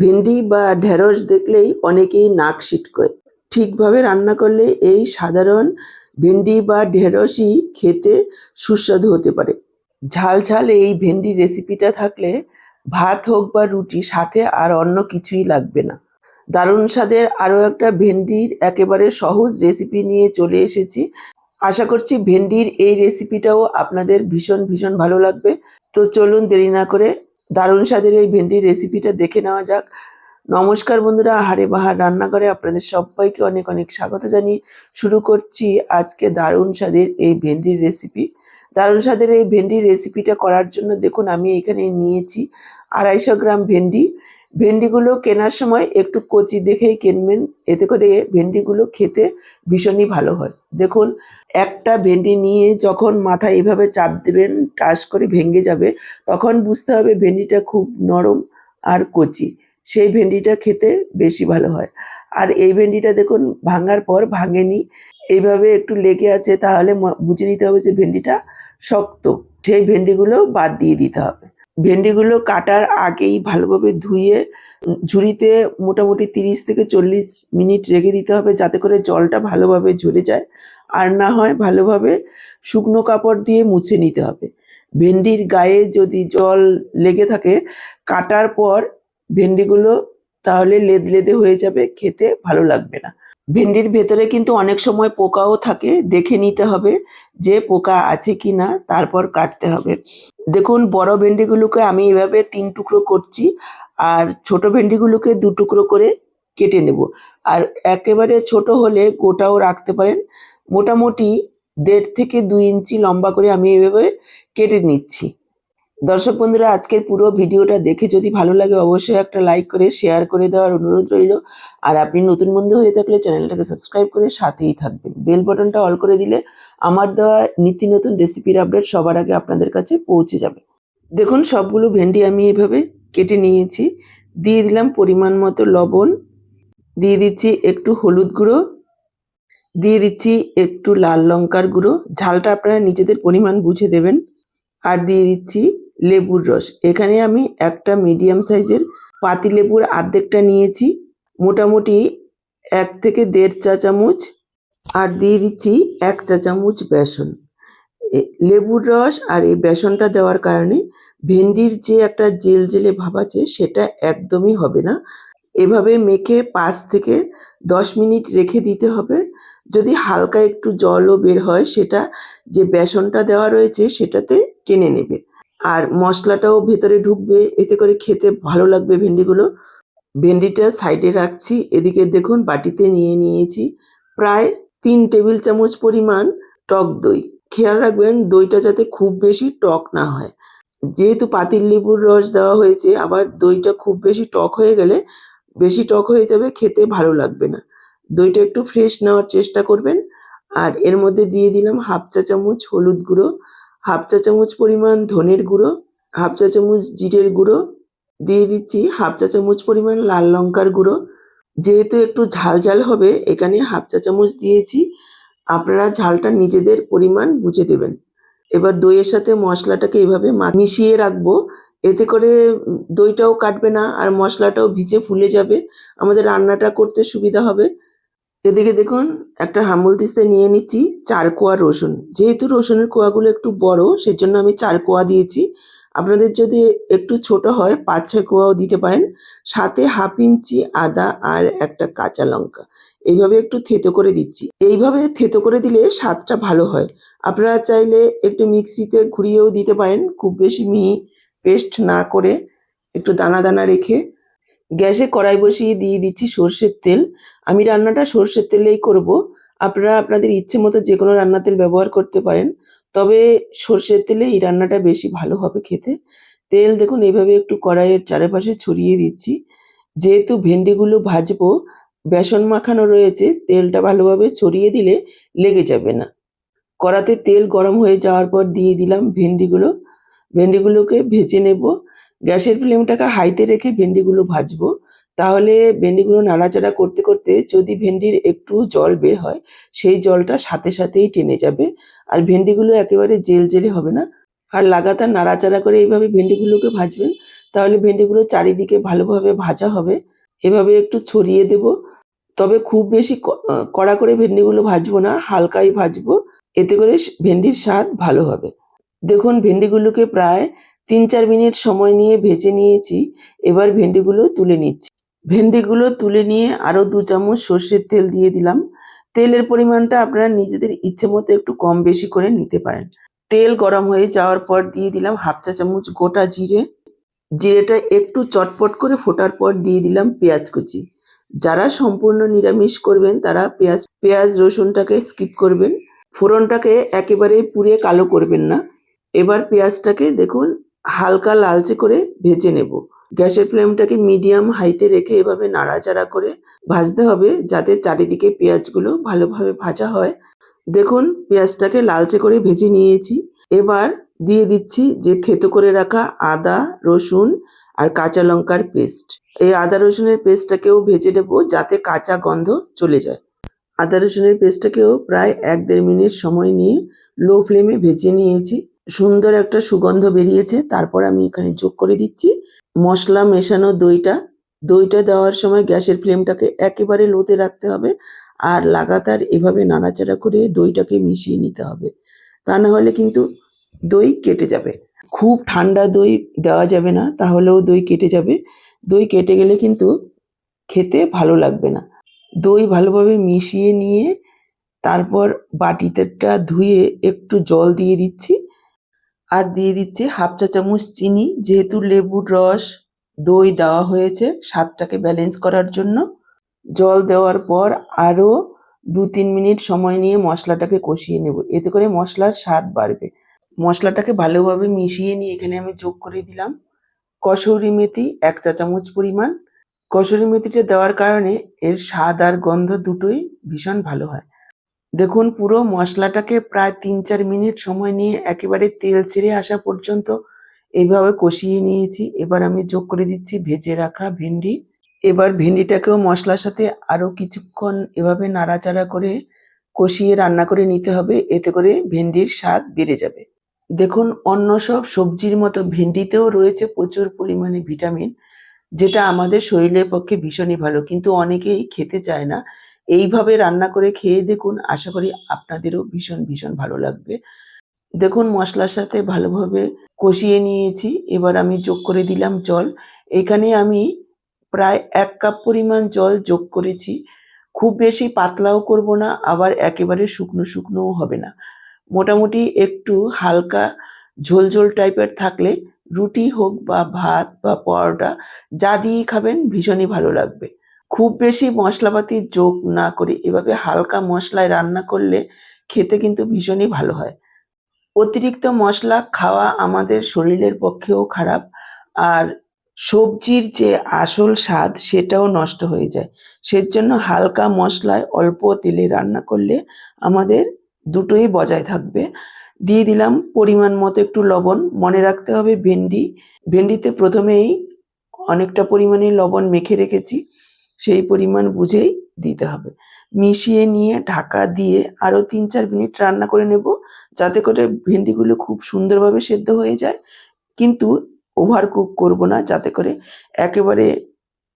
ভেন্ডি বা ঢেঁড়স দেখলেই অনেকেই নাক সিটকোয়। ঠিকভাবে রান্না করলে এই সাধারণ ভেন্ডি বা ঢেঁড়সই খেতে সুস্বাদু হতে পারে। ঝাল ঝাল এই ভেন্ডি রেসিপিটা থাকলে ভাত হোক বা রুটি সাথে আর অন্য কিছুই লাগবে না। দারুণ স্বাদের আরও একটা ভেন্ডির একেবারে সহজ রেসিপি নিয়ে চলে এসেছি। আশা করছি ভেন্ডির এই রেসিপিটাও আপনাদের ভীষণ ভীষণ ভালো লাগবে। তো চলুন দেরি না করে দারুণ স্বাদের এই ভেন্ডির রেসিপিটা দেখে নেওয়া যাক। নমস্কার বন্ধুরা, হাড়ে বাহার রান্নাঘরে আপনাদের সবাইকে অনেক অনেক স্বাগত জানিয়ে শুরু করছি আজকে দারুণ স্বাদের এই ভেন্ডির রেসিপি দারুণ স্বাদের এই ভেন্ডির রেসিপিটা করার জন্য দেখুন, আমি এখানে নিয়েছি আড়াইশো গ্রাম ভেন্ডি ভেন্ডিগুলো কেনার সময় একটু কচি দেখেই কিনবেন। এতে করে ভেন্ডিগুলো খেতে ভীষণই ভালো হয়। দেখুন, একটা ভেন্ডি নিয়ে যখন মাথায় এভাবে চাপ দেবেন, টাস করে ভেঙে যাবে, তখন বুঝতে হবে ভেন্ডিটা খুব নরম আর কচি। সেই ভেন্ডিটা খেতে বেশি ভালো হয়। আর এই ভেন্ডিটা দেখুন, ভাঙার পর ভাঙেনি। এইভাবে একটু লেগে আছে, তাহলে বুঝে নিতে হবে যে ভেন্ডিটা শক্ত। সেই ভেন্ডিগুলো বাদ দিয়ে দিতে হবে। ভেন্ডিগুলো কাটার আগেই ভালোভাবে ধুয়ে ঝুড়িতে মোটামুটি তিরিশ থেকে চল্লিশ মিনিট রেখে দিতে হবে যাতে করে জলটা ভালোভাবে ঝরে যায়। আর না হয় ভালোভাবে শুকনো কাপড় দিয়ে মুছে নিতে হবে। ভেন্ডির গায়ে যদি জল লেগে থাকে, কাটার পর ভেন্ডিগুলো তাহলে লেদলেদে হয়ে যাবে, খেতে ভালো লাগবে না। ভেন্ডির ভেতরে কিন্তু অনেক সময় পোকাও থাকে, দেখে নিতে হবে যে পোকা আছে কি না তারপর কাটতে হবে। দেখুন, বড় ভেন্ডিগুলোকে আমি এভাবে তিন টুকরো করছি আর ছোট ভেন্ডিগুলোকে দু টুকরো করে কেটে নেব। আর একেবারে ছোট হলে গোটাও রাখতে পারেন। মোটামুটি দেড় থেকে দুই ইঞ্চি লম্বা করে আমি এভাবে কেটে নিচ্ছি। দর্শক বন্ধুরা, আজকের পুরো ভিডিওটা দেখে যদি ভালো লাগে অবশ্যই একটা লাইক করে শেয়ার করে দেওয়ার অনুরোধ রইল। আর আপনি নতুন বন্ধু হয়ে থাকলে চ্যানেলটাকে সাবস্ক্রাইব করে সাথেই থাকবেন। বেল বাটনটা অল করে দিলে আমার দেওয়া নিত্য নতুন রেসিপির আপডেট সবার আগে আপনাদের কাছে পৌঁছে যাবে। দেখুন, সবগুলো ভেন্ডি আমি এভাবে কেটে নিয়েছি। দিয়ে দিলাম পরিমাণ মতো লবণ। দিয়ে দিচ্ছি একটু হলুদ গুঁড়ো। দিয়ে দিচ্ছি একটু লাল লঙ্কার গুঁড়ো। ঝালটা আপনারা নিজেদের পরিমাণ বুঝে দেবেন। আর দিয়ে দিচ্ছি লেবুর রস। এখানে আমি একটা মিডিয়াম সাইজের পাতি লেবুর আর্ধেকটা নিয়েছি। মোটামুটি এক থেকে দেড় চা চামচ আর দিয়ে দিচ্ছি এক চা চামচ বেসন। লেবুর রস আর এই বেসনটা দেওয়ার কারণে ভেন্ডির যে একটা জেল জেলে ভাব আছে সেটা একদমই হবে না। এভাবে মেখে পাঁচ থেকে দশ মিনিট রেখে দিতে হবে। যদি হালকা একটু জলও বের হয় সেটা যে বেসনটা দেওয়া রয়েছে সেটাতে টেনে নেবে। আর মশলাটাও ভেতরে ঢুকবে, এতে করে খেতে ভালো লাগবে ভেন্ডিগুলো। ভেন্ডিটা সাইডে রাখছি, এদিকে দেখুন বাটিতে নিয়ে নিয়েছি প্রায় তিন টেবিল চামচ পরিমাণ টক দই। খেয়াল রাখবেন দইটা যাতে খুব বেশি টক না হয়। যেহেতু পাতিল লেবুর রস দেওয়া হয়েছে, আবার দইটা খুব বেশি টক হয়ে গেলে বেশি টক হয়ে যাবে, খেতে ভালো লাগবে না। দইটা একটু ফ্রেশ নেওয়ার চেষ্টা করবেন। আর এর মধ্যে দিয়ে দিলাম হাফ চা চামচ হলুদ গুঁড়ো হাফ চা চামচ পরিমাণ ধনের গুঁড়ো, হাফ চা চামচ জিরের গুঁড়ো, দিয়ে দিচ্ছি হাফ চা চামচ পরিমাণ লাল লঙ্কার গুঁড়ো। যেহেতু একটু ঝাল ঝাল হবে, এখানে হাফ চা চামচ দিয়েছি। আপনারা ঝালটা নিজেদের পরিমাণ বুঝে দেবেন। এবার দইয়ের সাথে মশলাটাকে এভাবে মিশিয়ে রাখব। এতে করে দইটাও কাটবে না, আর মশলাটাও ভিজে ফুলে যাবে। আমাদের রান্নাটা করতে সুবিধা হবে। এদিকে দেখুন, একটা হামুল দিস্তে নিয়ে নিচ্ছি, চার কোয়া রসুন। যেহেতু রসুনের কোয়াগুলো একটু বড়, সেজন্য আমি চার কোয়া দিয়েছি। আপনাদের যদি একটু ছোট হয়, পাঁচ, ছয় কোয়াও দিতে পারেন। সাথে হাফ ইঞ্চি আদা আর একটা কাঁচা লঙ্কা। এইভাবে একটু থেতো করে দিচ্ছি। এইভাবে থেতো করে দিলে স্বাদটা ভালো হয়। আপনারা চাইলে একটু মিক্সিতে ঘুরিয়েও দিতে পারেন। খুব বেশি মিহি পেস্ট না করে একটু দানা দানা রেখে গ্যাসে কড়াই বসিয়ে দিয়ে দিচ্ছি সর্ষের তেল। আমি রান্নাটা সর্ষের তেলেই করব। আপনারা আপনাদের ইচ্ছে মতো যে কোনো রান্না তেল ব্যবহার করতে পারেন। তবে সর্ষের তেলে এই রান্নাটা বেশি ভালো হবে খেতে। তেল দেখুন, এইভাবে একটু কড়াইয়ের চারিপাশে ছড়িয়ে দিচ্ছি। যেহেতু ভেন্ডিগুলো ভাজবো, বেসন মাখানো রয়েছে, তেলটা ভালোভাবে ছড়িয়ে দিলে লেগে যাবে না। কড়াতে তেল গরম হয়ে যাওয়ার পর দিয়ে দিলাম ভেন্ডিগুলো। ভেন্ডিগুলোকে ভেজে নেব। গ্যাসের ফ্লেমটাকে হাইতে রেখে ভেন্ডিগুলো ভাজবো। তাহলে ভেন্ডিগুলো নাড়াচাড়া করতে করতে যদি ভেন্ডির একটু জল বের হয়, সেই জলটা সাথে সাথেই টেনে যাবে। আর ভেন্ডিগুলো একেবারে জেল জেলে হবে না। আর লাগাতার নাড়াচাড়া করে এইভাবে ভেন্ডিগুলোকে ভাজবেন, তাহলে ভেন্ডিগুলো চারিদিকে ভালোভাবে ভাজা হবে। এভাবে একটু ছড়িয়ে দেব। তবে খুব বেশি কড়া করে ভেন্ডিগুলো ভাজবো না, হালকাই ভাজবো। এতে করে ভেন্ডির স্বাদ ভালো হবে। দেখুন, ভেন্ডিগুলোকে প্রায় তিন চার মিনিট সময় নিয়ে ভেজে নিয়েছি, এবার ভেন্ডিগুলো তুলে নিচ্ছি। ভেন্ডিগুলো তুলে নিয়ে আরও দু চামচ সর্ষের তেল দিয়ে দিলাম। তেলের পরিমাণটা আপনারা নিজেদের ইচ্ছে মতো একটু কম বেশি করে নিতে পারেন। তেল গরম হয়ে যাওয়ার পর দিয়ে দিলাম হাফ চা চামচ গোটা জিরে। জিরেটা একটু চটপট করে ফোটার পর দিয়ে দিলাম পেঁয়াজ কুচি। যারা সম্পূর্ণ নিরামিষ করবেন, তারা পেঁয়াজ পেঁয়াজ রসুনটাকে স্কিপ করবেন। ফোড়নটাকে একেবারে পুড়ে কালো করবেন না। এবার পেঁয়াজটাকে দেখুন হালকা লালচে করে ভেজে নেব। গ্যাসের ফ্লেমটাকে মিডিয়াম হাইতে রেখে এভাবে নাড়াচাড়া করে ভাজতে হবে যাতে চারিদিকে পেঁয়াজগুলো ভালোভাবে ভাজা হয়। দেখুন, পেঁয়াজটাকে লালচে করে ভেজে নিয়েছি। এবার দিয়ে দিচ্ছি যে থেতো করে রাখা আদা, রসুন আর কাঁচা লঙ্কার পেস্ট। এই আদা রসুনের পেস্টটাকেও ভেজে নেব যাতে কাঁচা গন্ধ চলে যায়। আদা রসুনের পেস্টটাকেও প্রায় এক দেড় মিনিট সময় নিয়ে লো ফ্লেমে ভেজে নিয়েছি। সুন্দর একটা সুগন্ধ বেরিয়েছে। তারপর আমি এখানে যোগ করে দিচ্ছি। মশলা মেশানো দইটা। দইটা দেওয়ার সময় গ্যাসের ফ্লেমটাকে একেবারে লোতে রাখতে হবে আর লাগাতার এভাবে নাড়াচাড়া করে দইটাকে মিশিয়ে নিতে হবে। তা না হলে কিন্তু দই কেটে যাবে। খুব ঠান্ডা দই দেওয়া যাবে না, তাহলেও দই কেটে যাবে। দই কেটে গেলে কিন্তু খেতে ভালো লাগবে না। দই ভালোভাবে মিশিয়ে নিয়ে তারপর বাটিতেটা ধুয়ে একটু জল দিয়ে দিচ্ছি। আর দিয়ে দিচ্ছি হাফ চা চামচ চিনি, যেহেতু লেবুর রস, দই দেওয়া হয়েছে স্বাদটাকে ব্যালেন্স করার জন্য। জল দেওয়ার পর আরও দু তিন মিনিট সময় নিয়ে মশলাটাকে কষিয়ে নেব, এতে করে মশলার স্বাদ বাড়বে। মশলাটাকে ভালোভাবে মিশিয়ে নিয়ে এখানে আমি যোগ করে দিলাম কসুরি মেথি এক চা চামচ পরিমাণ। কসুরি মেথিটা দেওয়ার কারণে এর স্বাদ আর গন্ধ দুটোই ভীষণ ভালো হয়। দেখুন, পুরো মশলাটাকে প্রায় তিন চার মিনিট সময় নিয়ে একেবারে তেল ছেড়ে আসা পর্যন্ত এইভাবে কষিয়ে নিয়েছি। এবার আমি যোগ করে দিচ্ছি ভেজে রাখা ভেন্ডি। এবার ভেন্ডিটাকেও মশলার সাথে আরও কিছুক্ষণ এভাবে নাড়াচাড়া করে কষিয়ে রান্না করে নিতে হবে। এতে করে ভেন্ডির স্বাদ বেড়ে যাবে। দেখুন, অন্য সব সবজির মতো ভেন্ডিতেও রয়েছে প্রচুর পরিমাণে ভিটামিন, যেটা আমাদের শরীরের পক্ষে ভীষণই ভালো। কিন্তু অনেকেই খেতে চায় না। এইভাবে রান্না করে খেয়ে দেখুন, আশা করি আপনাদেরও ভীষণ ভীষণ ভালো লাগবে। দেখুন, মশলার সাথে ভালোভাবে কষিয়ে নিয়েছি। এবার আমি যোগ করে দিলাম জল। এখানে আমি প্রায় এক কাপ পরিমাণ জল যোগ করেছি। খুব বেশি পাতলাও করব না, আবার একেবারে শুকনো, শুকনোও হবে না। মোটামুটি একটু হালকা ঝোলঝোল টাইপের থাকলে রুটি হোক বা ভাত বা পরোটা, যা দিয়েই খাবেন ভীষণই ভালো লাগবে। খুব বেশি মশলাপাতি যোগ না করে এভাবে হালকা মশলায় রান্না করলে খেতে কিন্তু ভীষণই ভালো হয়। অতিরিক্ত মশলা খাওয়া আমাদের শরীরের পক্ষেও খারাপ আর সবজির যে আসল স্বাদ সেটাও নষ্ট হয়ে যায়। সেজন্য হালকা মশলায় অল্প তেলে রান্না করলে আমাদের দুটোই বজায় থাকবে। দিয়ে দিলাম পরিমাণ মতো একটু লবণ, মনে রাখতে হবে ভেন্ডি, ভেন্ডিতে প্রথমেই অনেকটা পরিমাণে লবণ মেখে রেখেছি। সেই পরিমাণ বুঝেই দিতে হবে। মিশিয়ে নিয়ে ঢাকা দিয়ে আরও তিন চার মিনিট রান্না করে নেব, যাতে করে ভেন্ডিগুলো খুব সুন্দরভাবে সেদ্ধ হয়ে যায়। কিন্তু ওভার কুক করব না, যাতে করে একেবারে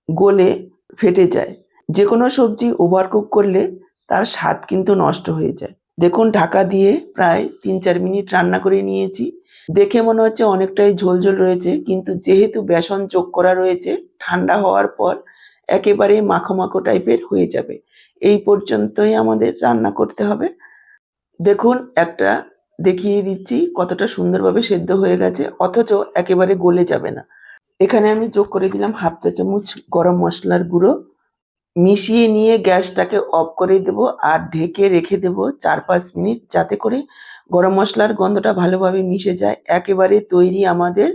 গলে ফেটে যায়। যে কোনো সবজি ওভার কুক করলে তার স্বাদ কিন্তু নষ্ট হয়ে যায়। দেখুন, ঢাকা দিয়ে প্রায় তিন চার মিনিট রান্না করে নিয়েছি। দেখে মনে হচ্ছে অনেকটাই ঝোল ঝোল রয়েছে, কিন্তু যেহেতু বেসন যোগ করা রয়েছে, ঠান্ডা হওয়ার পর একেবারে মাখো টাইপের হয়ে যাবে। এই পর্যন্তই আমাদের রান্না করতে হবে। দেখুন, একটা দেখিয়ে দিচ্ছি কতটা সুন্দরভাবে সেদ্ধ হয়ে গেছে, অথচ একেবারে গলে যাবে না। এখানে আমি যোগ করে দিলাম হাফ চা চামচ গরম মশলার গুঁড়ো। মিশিয়ে নিয়ে গ্যাসটাকে অফ করে দেব আর ঢেকে রেখে দেব চার পাঁচ মিনিট, যাতে করে গরম মশলার গন্ধটা ভালোভাবে মিশে যায়। একেবারে তৈরি আমাদের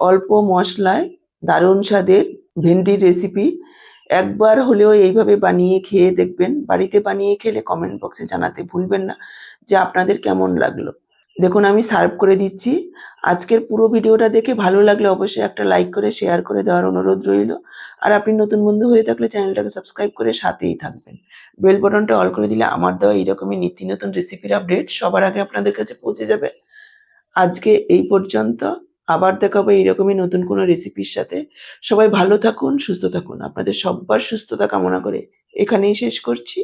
অল্প মশলায় দারুণ স্বাদের ভেন্ডির রেসিপি একবার হলেও এইভাবে বানিয়ে খেয়ে দেখবেন। বাড়িতে বানিয়ে খেলে কমেন্ট বক্সে জানাতে ভুলবেন না যে আপনাদের কেমন লাগল। দেখুন, আমি সার্ভ করে দিচ্ছি। আজকের পুরো ভিডিওটা দেখে ভালো লাগলে অবশ্যই একটা লাইক করে শেয়ার করে দেওয়ার অনুরোধ রইল। আর আপনি নতুন বন্ধু হয়ে থাকলে চ্যানেলটাকে সাবস্ক্রাইব করে সাথেই থাকবেন। বেল বাটনটা অল করে দিলে আমার দেওয়া এইরকমই নিত্য নতুন রেসিপির আপডেট সবার আগে আপনাদের কাছে পৌঁছে যাবে। আজকে এই পর্যন্ত। আবার দেখাবো এইরকমই নতুন কোনো রেসিপির সাথে। সবাই ভালো থাকুন, সুস্থ থাকুন। আপনাদের সব্বার সুস্থতা কামনা করে এখানেই শেষ করছি।